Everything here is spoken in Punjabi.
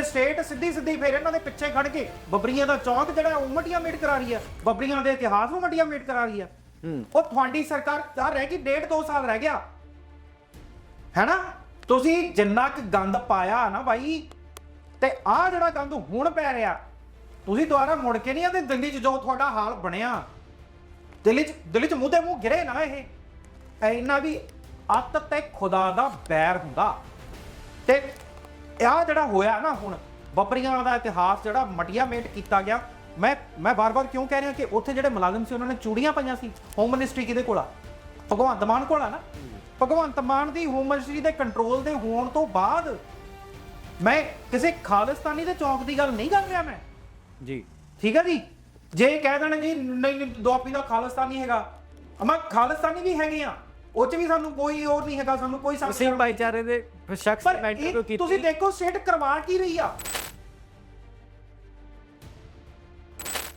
ਤੇ ਸਟੇਟ ਸਿੱਧੀ ਸਿੱਧੀ ਫਿਰ ਇਹਨਾਂ ਦੇ ਪਿੱਛੇ ਖੜ ਕੇ ਬੱਬਰੀਆਂ ਦਾ ਚੌਂਕ ਜਿਹੜਾ ਉਹ ਮੱਡੀਆਂ ਮੇਟ ਕਰਾ ਰਹੀ ਆ। ਬੱਬਰੀਆਂ ਦੇ ਇਤਿਹਾਸ ਨੂੰ ਮੱਡੀਆਂ ਮੇਟ ਕਰਾ ਰਹੀ ਆ। ਉਹ ਤੁਹਾਡੀ ਸਰਕਾਰ ਦਾ ਰਹਿ ਗਈ ਡੇਢ ਦੋ ਸਾਲ ਰਹਿ ਗਿਆ। ਹੈਨਾ? ਤੁਸੀਂ ਜਿੰਨਾ ਕੁ ਗੰਦ ਪਾਇਆ ਨਾ ਬਾਈ ਤੇ ਆਹ ਜਿਹੜਾ ਗੰਦ ਹੁਣ ਪੈ ਰਿਹਾ ਤੁਸੀਂ ਦੁਬਾਰਾ ਮੁੜ ਕੇ ਨਹੀਂ ਆਦੇ ਦਿੱਲੀ 'ਚ ਜੋ ਤੁਹਾਡਾ ਹਾਲ ਬਣਿਆ। ਦਿੱਲੀ 'ਚ ਦਿੱਲੀ 'ਚ ਮੂੰਹ ਤੇ ਮੂੰਹ ਗਿਰੇ ਨਾ ਇਹ ਇੰਨਾ ਵੀ ਅੱਤ ਤੇ ਖੁਦਾ ਦਾ ਬੈਰ ਹੁੰਦਾ। ਆਹ ਜਿਹੜਾ ਹੋਇਆ ਨਾ ਹੁਣ ਬੱਬਰੀਆਂ ਦਾ ਇਤਿਹਾਸ ਜਿਹੜਾ ਮਟੀਆ ਮੇਟ ਕੀਤਾ ਗਿਆ ਮੈਂ ਮੈਂ ਬਾਰ-ਬਾਰ ਕਿਉਂ ਕਹਿ ਰਿਹਾ ਕਿ ਉੱਥੇ ਜਿਹੜੇ ਮੁਲਾਜ਼ਮ ਸੀ ਉਹਨਾਂ ਨੇ ਚੂੜੀਆਂ ਪਾਈਆਂ ਸੀ ਹੋਮ ਮਿਨਿਸਟਰੀ ਕਿਹਦੇ ਕੋਲ ਆ? ਭਗਵੰਤ ਮਾਨ ਕੋਲ ਆ ਨਾ? ਭਗਵੰਤ ਮਾਨ ਦੀ ਹੋਮ ਮਿਨਿਸਟਰੀ ਦੇ ਕੰਟਰੋਲ ਦੇ ਹੋਣ ਤੋਂ ਬਾਅਦ ਮੈਂ ਕਿਸੇ ਖਾਲਿਸਤਾਨੀ ਦੇ ਚੌਂਕ ਦੀ ਗੱਲ ਨਹੀਂ ਕਰ ਰਿਹਾ ਮੈਂ। ਜੀ। ਠੀਕ ਹੈ ਜੀ? ਜੇ ਕਹਿ ਦੇਣ ਜੀ ਨਹੀਂ ਨਹੀਂ ਦੁਆਬੀ ਦਾ ਖਾਲਿਸਤਾਨੀ ਹੈਗਾ। ਅਮਾ ਖਾਲਿਸਤਾਨੀ ਵੀ ਹੈਗੇ ਆ। ਉਹ ਚ ਵੀ ਸਾਨੂੰ ਕੋਈ ਹੋਰ ਨਹੀਂ ਹੈਗਾ ਸਾਨੂੰ ਕੋਈ ਮੁਸਲਿਮ ਭਾਈਚਾਰੇ ਦੇ ਸ਼ਖਸ ਪਰ ਮੈਂਟਰ ਇਹ ਕੀਤੀ ਤੁਸੀਂ ਦੇਖੋ ਸਟੇਟ ਕਰਵਾ ਕੀ ਰਹੀ ਆ?